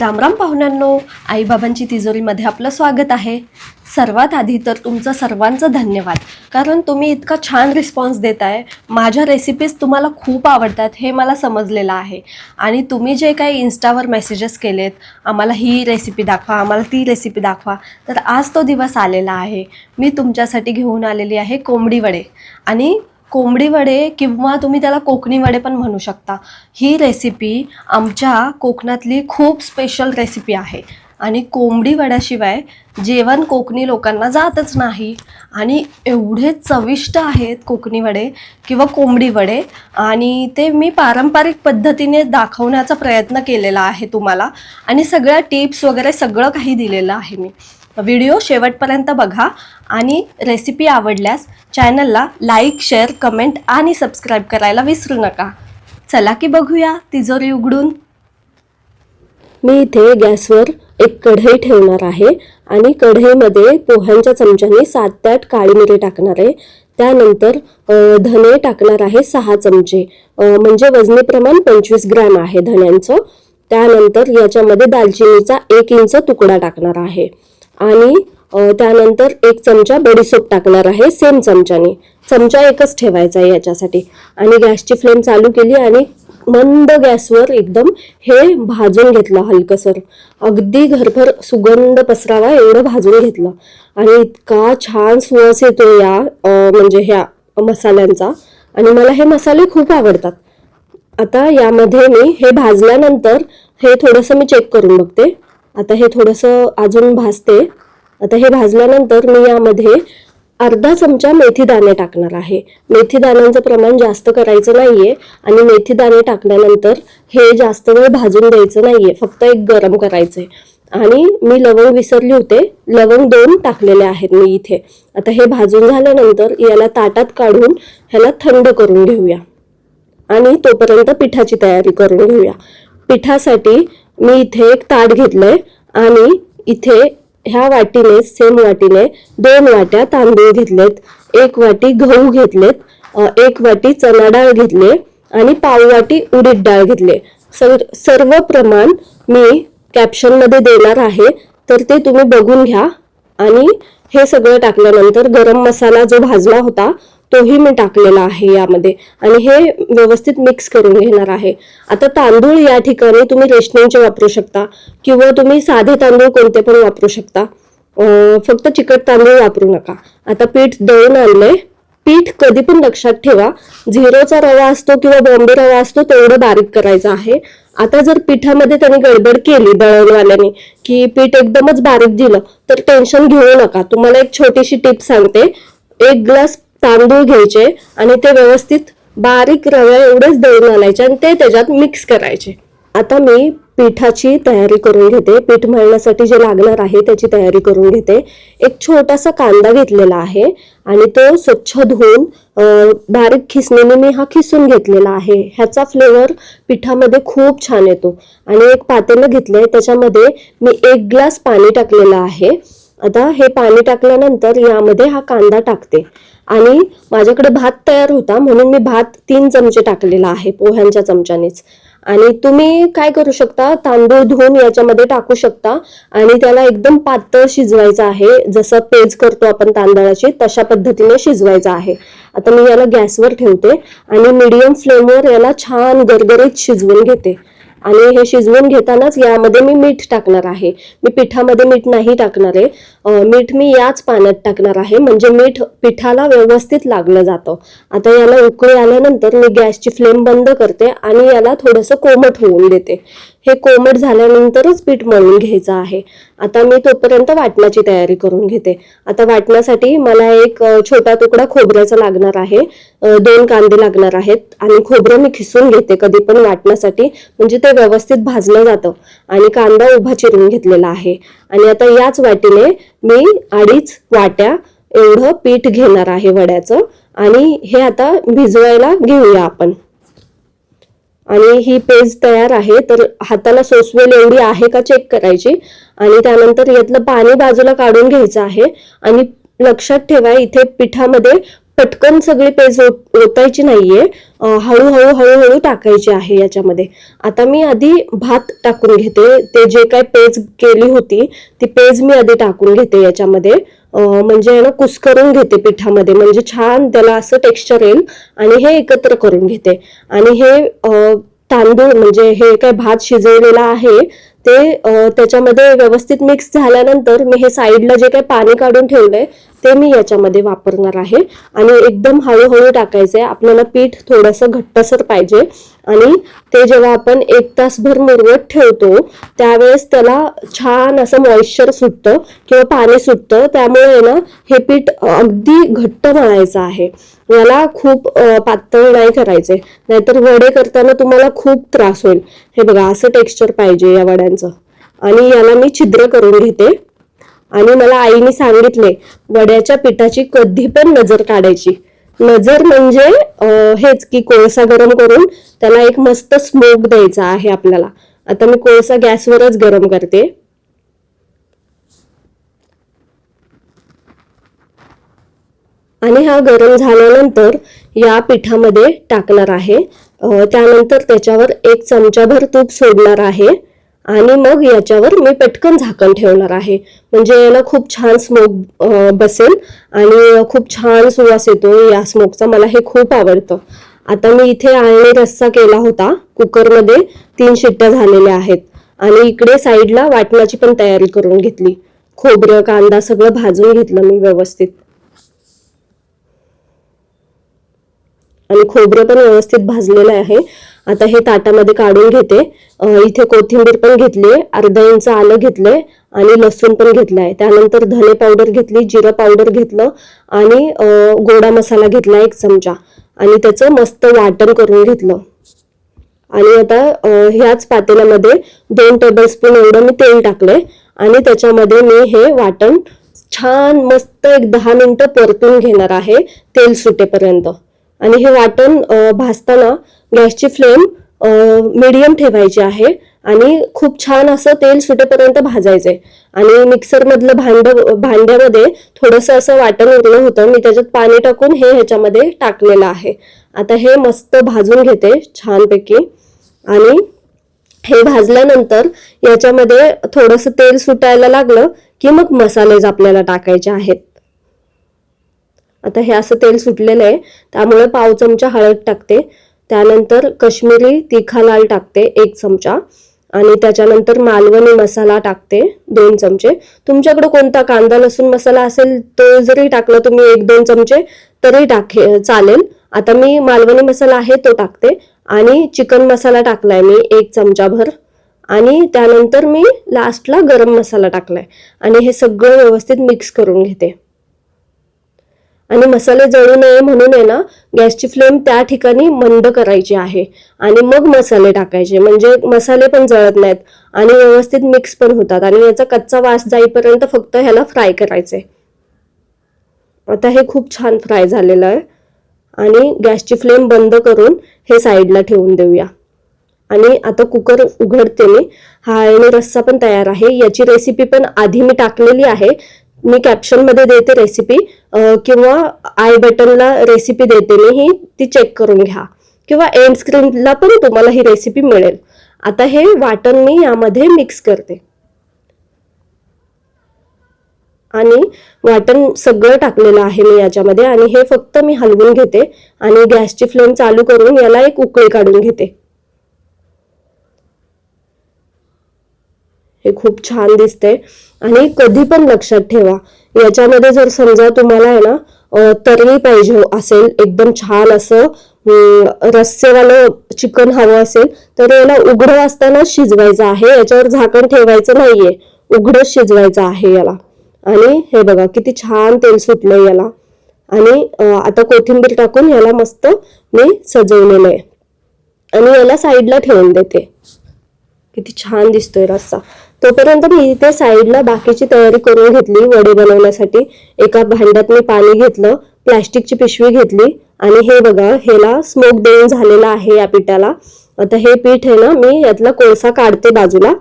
रामराम पाहुण्यांनो आईबाबांची तिजोरीमध्ये आपलं स्वागत आहे. सर्वात आधी तर तुमचं सर्वांचं धन्यवाद. कारण तुम्ही इतका छान रिस्पॉन्स देत आहे माझ्या रेसिपीज तुम्हाला खूप आवडतात हे मला समजलेलं आहे. आणि तुम्ही जे काही इन्स्टावर मेसेजेस केलेत आम्हाला ही रेसिपी दाखवा आम्हाला ती रेसिपी दाखवा तर आज तो दिवस आलेला आहे. मी तुमच्यासाठी घेऊन आलेली आहे कोंबडी वडे. आणि कोंबडी वडे किंवा तुम्ही त्याला कोकणी वडे पण म्हणू शकता. ही रेसिपी आमच्या कोकणातली खूप स्पेशल रेसिपी आहे. आणि कोंबडी वड्याशिवाय जेवण कोकणी लोकांना जातच नाही. आणि एवढे चविष्ट आहेत कोकणी वडे किंवा कोंबडी वडे. आणि ते मी पारंपरिक पद्धतीने दाखवण्याचा प्रयत्न केलेला आहे तुम्हाला. आणि सगळ्या टिप्स वगैरे सगळं काही दिलेलं आहे मी. व्हिडिओ शेवटपर्यंत बघा आणि रेसिपी आवडल्यास चॅनलला लाईक शेअर कमेंट आणि सबस्क्राईब करायला विसरू नका. चला की बघूया तिजोरी उघडून. मी इथे गॅसवर एक कढई ठेवणार आहे आणि कढईमध्ये पोह्यांच्या चमच्याने सात ते आठ काळी मिरी टाकणार आहे. त्यानंतर धने टाकणार आहे सहा चमचे. म्हणजे वजनी प्रमाण पंचवीस ग्रॅम आहे धन्यांचं. त्यानंतर याच्यामध्ये दालचिनीचा एक इंच तुकडा टाकणार आहे. आणि त्यानंतर एक चमचा बडीसोप टाकणार आहे सेम चमच्याने. चमचा एकच ठेवायचा आहे याच्यासाठी. आणि गॅसची फ्लेम चालू केली आणि मंद गॅसवर एकदम हे भाजून घेतलं हलकसर. अगदी घरभर सुगंध पसरावा एवढं भाजून घेतलं. आणि इतका छान सुवास येतो या म्हणजे ह्या मसाल्यांचा. आणि मला हे मसाले खूप आवडतात. आता यामध्ये मी हे भाजल्यानंतर हे थोडंसं मी चेक करून बघते. आता हे थोडंसं अजून भाजते. आता हे भाजल्यानंतर मी यामध्ये अर्धा चमचा मेथी दाणे टाकणार आहे. मेथी दाण्यांचं प्रमाण जास्त करायचं नाहीये आणि मेथी दाणे टाकल्यानंतर हे जास्त वेळ भाजून द्यायचं नाहीये. फक्त एक गरम करायचंय. आणि मी लवंग विसरली होते. लवंग दोन टाकलेले आहेत मी इथे. आता हे भाजून झाल्यानंतर याला ताटात काढून ह्याला थंड करून घेऊया. आणि तोपर्यंत पिठाची तयारी करून घेऊया. पिठासाठी मी इथे एक ताट घेतलंय आणि इथे ह्या वाटीने सेम वाटीने दोन वाट्या तांदूळ घेतलेत. एक वाटी गहू घेतलेत एक वाटी चणा डाळ घेतले आणि पाव वाटी उडीद डाळ घेतले. सर सर्व प्रमाण मी कॅप्शनमध्ये देणार आहे तर ते तुम्ही बघून घ्या. आणि हे सगळं टाकल्यानंतर गरम मसाला जो भाजला होता तोही मी टाकलेला आहे यामध्ये. आणि हे व्यवस्थित मिक्स करून घेणार आहे. आता तांदूळ या ठिकाणी तुम्ही रेशनिंगचे वापरू शकता किंवा तुम्ही साधे तांदूळ कोणते पण वापरू शकता. फक्त चिकट तांदूळ वापरू नका. आता पीठ दळून आणले पीठ कधी पण लक्षात ठेवा. झिरोचा रवा असतो किंवा बॉम्बे रवा असतो तेवढं बारीक करायचं आहे. आता जर पिठामध्ये त्यांनी गडबड केली दळणवाल्याने की पीठ एकदमच बारीक दिलं तर टेन्शन घेऊ नका. तुम्हाला एक छोटीशी टिप सांगते. एक ग्लास तांदूळ घ्यायचे आणि ते व्यवस्थित बारीक रव्या एवढेच दळून आणायचे आणि ते त्याच्यात मिक्स करायचे. आता मी पिठाची तयारी करून घेते. पीठ मळण्यासाठी जे लागणार आहे त्याची तयारी करून घेते. एक छोटासा कांदा घेतलेला आहे आणि तो स्वच्छ धुवून बारीक खिसणीने मी हा खिसून घेतलेला आहे. ह्याचा फ्लेवर पिठामध्ये खूप छान येतो. आणि एक पातेलं घेतलंय त्याच्यामध्ये मी एक ग्लास पाणी टाकलेलं आहे. आता हे पाणी टाकल्यानंतर यामध्ये हा कांदा टाकते. आणि माझ्याकडे भात तयार होता म्हणून मी भात तीन चमचे टाकलेला आहे पोह्यांच्या चमच्यानेच. आणि तुम्ही काय करू शकता तांदूळ धुवून याच्यामध्ये टाकू शकता. आणि त्याला एकदम पातळ शिजवायचं आहे जसं पेज करतो आपण तांदळाची तशा पद्धतीने शिजवायचं आहे. आता मी याला गॅसवर ठेवते आणि मीडियम फ्लेमवर याला छान गरगरीत शिजवून घेते. आणि हे शिजवून घेतानाच यामध्ये मी मीठ टाकणार आहे. मी पिठामध्ये मीठ नाही टाकणार आहे. मीठ मी याच पाण्यात टाकणार आहे. म्हणजे मीठ पिठाला व्यवस्थित लागलं जातं. आता याला उकळी आल्यानंतर मी गॅसची फ्लेम बंद करते आणि याला थोडंसं कोमट होऊन देते. हे कोमट झाल्यानंतरच पीठ मळून घ्यायचं आहे. आता मी तोपर्यंत वाटण्याची तयारी करून घेते. आता वाटण्यासाठी मला एक छोटा तुकडा खोबऱ्याचा लागणार आहे. दोन कांदे लागणार आहेत. आणि खोबरं मी खिसून घेते कधी पण वाटण्यासाठी. म्हणजे ते व्यवस्थित भाजलं जातं. आणि कांदा उभा चिरून घेतलेला आहे. आणि आता याच वाटीने मी अडीच वाट्या एवढं पीठ घेणार आहे वड्याचं. आणि हे आता भिजवायला घेऊया आपण. आणि ही पेज तयार आहे तर हाताला सोसवेल एवढी आहे का चेक करायची? आणि त्यानंतर यातलं पाणी बाजूला काढून घ्यायचं आहे. आणि लक्षात ठेवा इथे पिठामध्ये पटकन सगळी पेज ओतायची नाहीये. हळूहळू हळूहळू टाकायची आहे याच्यामध्ये. आता मी आधी भात टाकून घेते. ते जे काय पेज केली होती ती पेज मी आधी टाकून घेते याच्यामध्ये. म्हणजे आहे ना कुस्करून घेते पिठामध्ये. म्हणजे छान त्याला असं टेक्स्चर येईल आणि हे एकत्र करून घेते. आणि हे तांदूळ म्हणजे हे काय भात शिजवलेला आहे ते त्याच्यामध्ये व्यवस्थित मिक्स झाल्यानंतर मी हे साईडला जे काही पाणी काढून ठेवलंय ते मी याच्यामध्ये वापरणार आहे. आणि एकदम हळूहळू टाकायचंय. आपल्याला पीठ थोडंसं घट्टसर पाहिजे. आणि ते जेव्हा आपण एक तासभर मुरवत ठेवतो त्यावेळेस त्याला छान असं मॉइश्चर सुटतं किंवा पाणी सुटतं. त्यामुळे ना हे पीठ अगदी घट्ट मळायचं आहे. याला खूप पातळ नाही करायचे नाहीतर वडे करताना तुम्हाला खूप त्रास होईल. हे बघा असं टेक्स्चर पाहिजे या वड्यांचं. आणि याला मी छिद्र करून घेते. आणि मला आईने सांगितले वड्याच्या पिठाची कधी पण नजर काढायची. नजर म्हणजे हेच की कोळसा गरम करून त्याला एक मस्त स्मोक द्यायचा आहे आपल्याला. आता मी कोळसा गॅसवरच गरम करते. आणि हा गरम झाल्यानंतर या पिठामध्ये टाकणार आहे. त्यानंतर त्याच्यावर एक चमचाभर तूप सोडणार आहे. आणि मग याच्यावर मी पटकन झाकण ठेवणार आहे. म्हणजे याला खूप छान स्मोक बसेल आणि खूप छान सुवास येतो या स्मोकचा मला हे खूप आवडतं. आता मी इथे आळणी रस्सा केला होता. कुकरमध्ये तीन शिट्ट्या झालेल्या आहेत. आणि इकडे साईडला वाटणाची पण तयारी करून घेतली. खोबरं कांदा सगळं भाजून घेतलं मी व्यवस्थित. आणि खोबरं पण व्यवस्थित भाजलेलं आहे. आता हे ताटामध्ये काढून घेते. इथे कोथिंबीर पण घेतली अर्धा इंच आलं घेतलंय आणि लसूण पण घेतलाय. त्यानंतर धने पावडर घेतली जिरं पावडर घेतलं आणि गोडा मसाला घेतला एक चमचा. आणि त्याचं मस्त वाटण करून घेतलं. आणि आता ह्याच पातेल्यामध्ये दोन टेबलस्पून एवढं मी तेल टाकले आणि त्याच्यामध्ये मी हे वाटण छान मस्त एक दहा मिनटं परतून घेणार आहे तेल सुटेपर्यंत. आणि हे वाटण भाजताना गॅसची फ्लेम मीडियम ठेवायची आहे आणि खूप छान असं तेल सुटेपर्यंत भाजायचंय. आणि मिक्सरमधलं भांडं भांड भांड्यामध्ये थोडस असं वाटण उरलं होतं मी त्याच्यात पाणी टाकून हे ह्याच्यामध्ये टाकलेलं आहे. आता हे मस्त भाजून घेते छानपैकी. आणि हे भाजल्यानंतर याच्यामध्ये थोडस तेल सुटायला लागलं की मग मसालेज आपल्याला टाकायचे आहेत. आता हे असं तेल सुटलेलं आहे त्यामुळे पाव चमचा हळद टाकते. त्यानंतर कश्मीरी तिखा लाल टाकते एक चमचा. आणि त्याच्यानंतर मालवणी मसाला टाकते दोन चमचे. तुमच्याकडे कोणता कांदा लसूण मसाला असेल तो जरी टाकला तुम्ही एक दोन चमचे तरी टाके चालेल. आता मी मालवणी मसाला आहे तो टाकते. आणि चिकन मसाला टाकलाय मी एक चमचाभर. आणि त्यानंतर मी लास्टला गरम मसाला टाकलाय. आणि हे सगळं व्यवस्थित मिक्स करून घेते. आणि मसाले जळू नये म्हणून आहे ना गॅसची फ्लेम त्या ठिकाणी मंद करायची आहे. आणि मग मसाले टाकायचे. म्हणजे मसाले पण जळत नाहीत आणि व्यवस्थित मिक्स पण होतात. आणि याचा कच्चा वास जाईपर्यंत फक्त ह्याला फ्राय करायचे. आता हे खूप छान फ्राय झालेलं आहे. आणि गॅसची फ्लेम बंद करून हे साईडला ठेवून देऊया. आणि आता कुकर उघडते मी. हा आणि रस्सा पण तयार आहे. याची रेसिपी पण आधी मी टाकलेली आहे. मी कॅप्शनमध्ये देते रेसिपी किंवा आय बटनला रेसिपी देते मी ही ती चेक करून घ्या. किंवा एंड स्क्रीनला पण तुम्हाला ही रेसिपी मिळेल. आता हे वाटण मी यामध्ये मिक्स करते. आणि वाटण सगळं टाकलेलं आहे मी याच्यामध्ये आणि हे फक्त मी हलवून घेते आणि गॅसची फ्लेम चालू करून याला एक उकळी काढून घेते. हे खूप छान दिसते आणि कधी पण लक्षात ठेवा याच्यामध्ये जर समजा तुम्हाला आहे ना अं, तर्री पाहिजे असेल एकदम छान असं रस्सेवालं चिकन हवं असेल तर याला उघडं असताना शिजवायचं आहे याच्यावर झाकण ठेवायचं नाहीये. उघडं शिजवायचं आहे याला. आणि हे बघा किती छान तेल सुटलंय याला. आणि आता कोथिंबीर टाकून याला मस्त मी सजवलेलं आहे. आणि याला साईडला ठेवून देते. किती छान दिसतोय रस्सा. तोपर्यंत मी इथे साईडला बाकीची तयारी करून घेतली वडे बनवण्यासाठी. एका भांड्यात मी पाणी घेतलं प्लॅस्टिकची पिशवी घेतली आणि हे बघा ह्याला स्मोक देऊन झालेला आहे या पिठाला. आता हे पीठ आहे ना मी यातला कोळसा काढते बाजूला.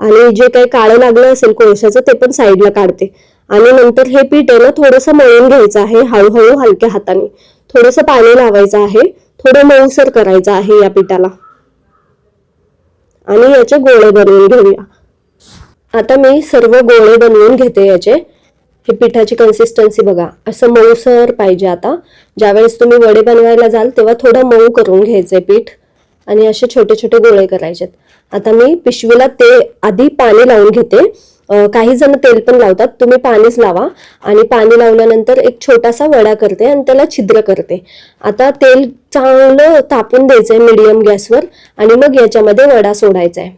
आणि जे काही काळं लागलं असेल कोळशाचं ते पण साईडला काढते. आणि नंतर हे पीठ आहे ना थोडंसं मळून घ्यायचं आहे हळूहळू हलक्या हाताने. थोडंसं पाणी लावायचं आहे थोडं मऊसर करायचं आहे या पिठाला. आणि याचे गोळे बनवून घेऊया. आता मी सर्व गोळे बनवून घेते याचे. हे पिठाची कन्सिस्टन्सी बघा. असं मऊसर पाहिजे आता. ज्यावेळेस तुम्ही वडे बनवायला जाल तेव्हा थोडं मऊ करून घ्यायचे पीठ. आणि असे छोटे छोटे गोळे करायचेत. आता मी पिशवीला ते आधी पाणी लावून घेते. काही जण तेल पण लावतात. तुम्ही पाणीच लावा. आणि पाणी लावल्यानंतर एक छोटासा वडा करते आणि त्याला छिद्र करते. आता तेल चांगलं तापून द्यायचंय मीडियम गॅसवर आणि मग याच्यामध्ये वडा सोडायचा आहे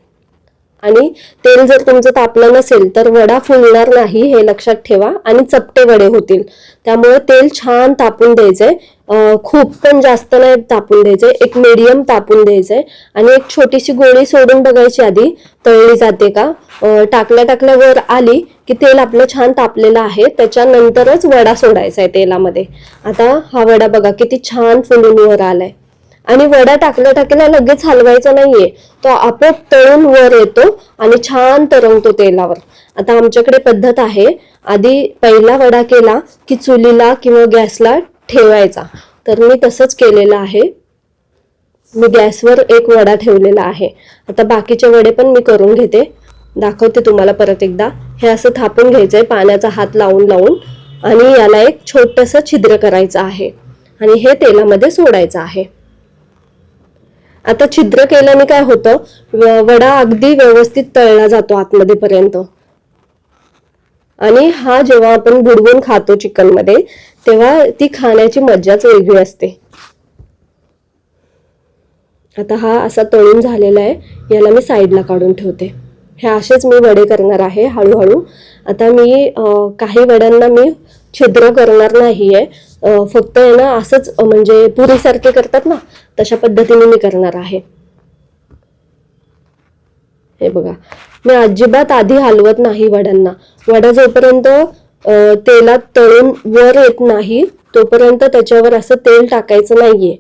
आणि तेल जर तुमचं तापलं नसेल तर वडा फुलणार नाही हे लक्षात ठेवा. आणि चपटे वडे होतील. त्यामुळे तेल छान तापून द्यायचंय. खूप पण जास्त नाही तापून द्यायचंय. एक मीडियम तापून द्यायचंय. आणि एक छोटीशी गोळी सोडून बघायची आधी. तळली जाते का? टाकल्या टाकल्यावर आली की तेल आपलं छान तापलेलं आहे. त्याच्यानंतरच वडा सोडायचा आहे तेलामध्ये. आता हा वडा बघा किती छान फुलून वर आलाय. आणि वडा टाकल्या टाकल्या लगेच हलवायचा नाहीये. तो आपोआप तळून वर येतो आणि छान तरंगतो तेलावर. आता आमच्याकडे पद्धत आहे. आधी पहिला वडा केला की चुलीला किंवा गॅसला ठेवायचा. तर मी तसंच केलेलं आहे. मी गॅसवर एक वडा ठेवलेला आहे. आता बाकीचे वडे पण मी करून घेते. दाखवते तुम्हाला परत एकदा. हे असं थापून घ्यायचं आहे पाण्याचा हात लावून लावून. आणि याला एक छोटंसं छिद्र करायचं आहे. आणि हे तेलामध्ये सोडायचं आहे. आता छिद्र केल्याने काय होतं? वडा अगदी व्यवस्थित तळला जातो आतमध्ये पर्यंत. आणि हा जेव्हा आपण बुडवून खातो चिकनमध्ये तेव्हा ती खाण्याची मज्जाच वेगळी असते. आता हा असा तळून झालेला आहे याला मी साईडला काढून ठेवते. हे असेच मी वडे करणार आहे हळूहळू. आता मी काही वड्यांना मी छिद्र करणार नाहीये आहे फक्त आहे ना असंच म्हणजे पुरीसारखे करतात ना तशा पद्धतीने मी करणार आहे. हे बघा मी अजिबात आधी हलवत नाही वड्यांना. वडा जोपर्यंत तेलात तळून वर येत नाही तोपर्यंत त्याच्यावर असं तेल टाकायचं नाहीये.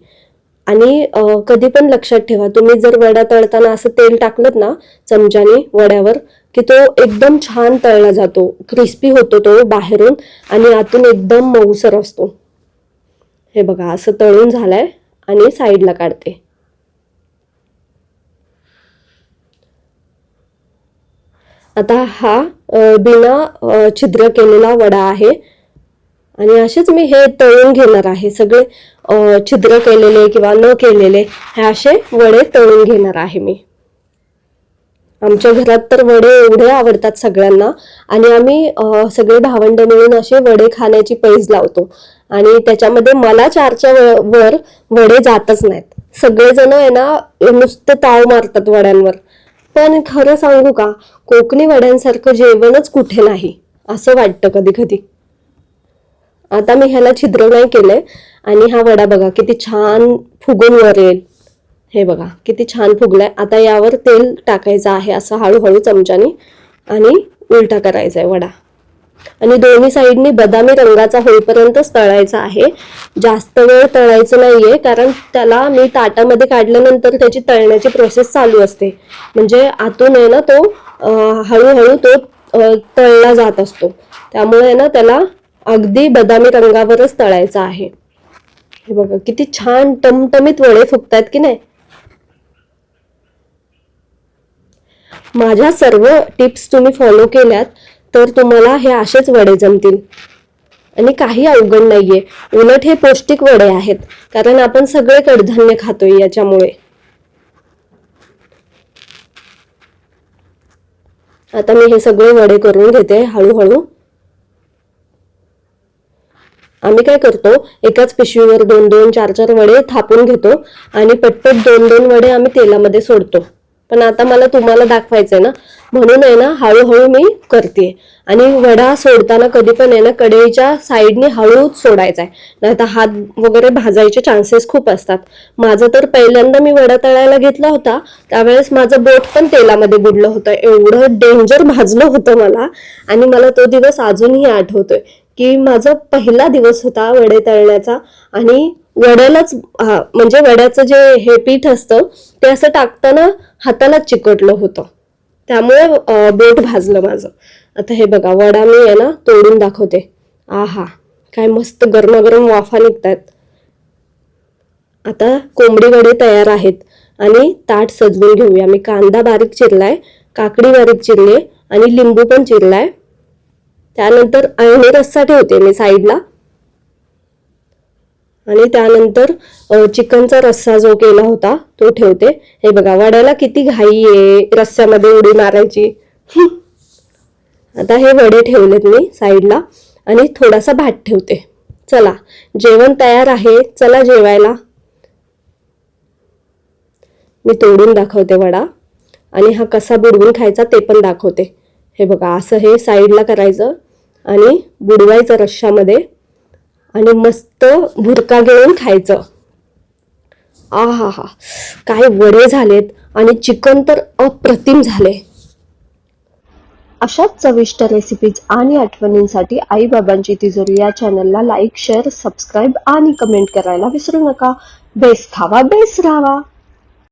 आणि कधी पण लक्षात ठेवा तुम्ही जर वडा तळताना असं तेल टाकलं ना चमच्याने वड्यावर की तो एकदम छान तळला जातो. क्रिस्पी होतो तो बाहेरून आणि आतून एकदम मऊसर असतो. हे बघा असं तळून झालंय आणि साईडला काढते. आता हा बिना छिद्र केलेला वडा आहे. आणि असेच मी हे तळून घेणार आहे. सगळे छिद्र केलेले किंवा न केलेले हे असे वडे तळून घेणार आहे मी. आमच्या घरात तर वडे एवढे आवडतात सगळ्यांना. आणि आम्ही सगळे भावंड मिळून असे वडे खाण्याची पैज लावतो. आणि त्याच्यामध्ये मला चारच्या वर वडे जातच नाहीत. सगळेजण आहे ना नुसतं ताव मारतात वड्यांवर. पण खरं सांगू का कोकणी वड्यांसारखं जेवणच कुठे नाही असं वाटतं कधी कधी आता मी ह्याला छिद्र नाही केलंय आणि हा वडा बघा किती छान फुगून वर येईल हे बघा किती छान फुगलाय. आता यावर तेल टाकायचं आहे असं हळूहळू चमच्याने आणि उलटा करायचा आहे वडा. आणि दोन्ही साईडनी बदामी रंगाचा होईपर्यंतच तळायचा आहे. जास्त वेळ तळायचं नाहीये कारण त्याला मी ताटामध्ये काढल्यानंतर त्याची तळण्याची प्रोसेस चालू असते. म्हणजे आतून आहे ना तो हळूहळू तो तळला जात असतो. त्यामुळे आहे ना त्याला अगदी बदामी रंगावरच तळायचा आहे. हे बघा किती छान टमटमीत वडे फुगतायत की नाही? माझ्या सर्व टिप्स तुम्ही फॉलो केल्यात. तर तुम्हाला हे असेच वडे जमतील. आणि काही अवघड नाहीये. उलट हे पौष्टिक वडे आहेत. कारण आपण सगळे कडधान्य खातोय याच्यामुळे. आता मी हे सगळे वडे करून घेते हळूहळू. आम्ही काय करतो एकाच पिशवीवर दोन दोन चार चार वडे थापून घेतो आणि पटपट दोन दोन वडे आम्ही तेलामध्ये सोडतो. पण आता मला तुम्हाला दाखवायचंय ना. म्हणून आहे ना हळूहळू मी करते. आणि वडा सोडताना कधी पण आहे ना कढईच्या साईडने हळूच सोडायचा आहे नाही तर हात वगैरे भाजायचे चान्सेस खूप असतात. माझं तर पहिल्यांदा मी वडा तळायला घेतला होता. त्यावेळेस माझं बोट पण तेलामध्ये बुडलं होतं. एवढं डेंजर भाजलं होतं मला. आणि मला तो दिवस अजूनही आठवतोय. की माझा पहिला दिवस होता वडे तळण्याचा. आणि वड्यालाच हा, म्हणजे वड्याचं जे हे पीठ असतं ते असं टाकताना हातालाच चिकटलं होतं. त्यामुळे बोट भाजलं माझं. आता हे बघा वडा मी आहे ना तोडून दाखवते. आहा काय मस्त गरमागरम वाफा निघतात आता कोंबडी वडे तयार आहेत आणि ताट सजवून घेऊया. मी कांदा बारीक चिरलाय काकडी बारीक चिरली आणि लिंबू पण चिरलाय. त्यानंतर अळणी रस्सा ठेवते मी साईडला. आणि त्यानंतर चिकनचा रस्सा जो केला होता तो ठेवते. हे बघा वड्याला किती घाई आहे रस्स्यामध्ये उडी मारायची. आता हे वडे ठेवलेत मी साईडला आणि थोडासा भात ठेवते. चला जेवण तयार आहे. चला जेवायला. मी तोडून दाखवते वडा आणि हा कसा बुडवून खायचा ते पण दाखवते. हे बघा असं हे साईडला करायचं आणि बुडवायचं रश्श्यामध्ये आणि मस्त भुरका घेऊन खायचं. आ हा हा काय वडे झालेत आणि चिकन तर अप्रतिम झाले. अशाच चविष्ट रेसिपीज आणि आठवणींसाठी आई बाबांची तिजोरी या चॅनलला लाईक शेअर सबस्क्राईब आणि कमेंट करायला विसरू नका. बेस खावा बेस राहावा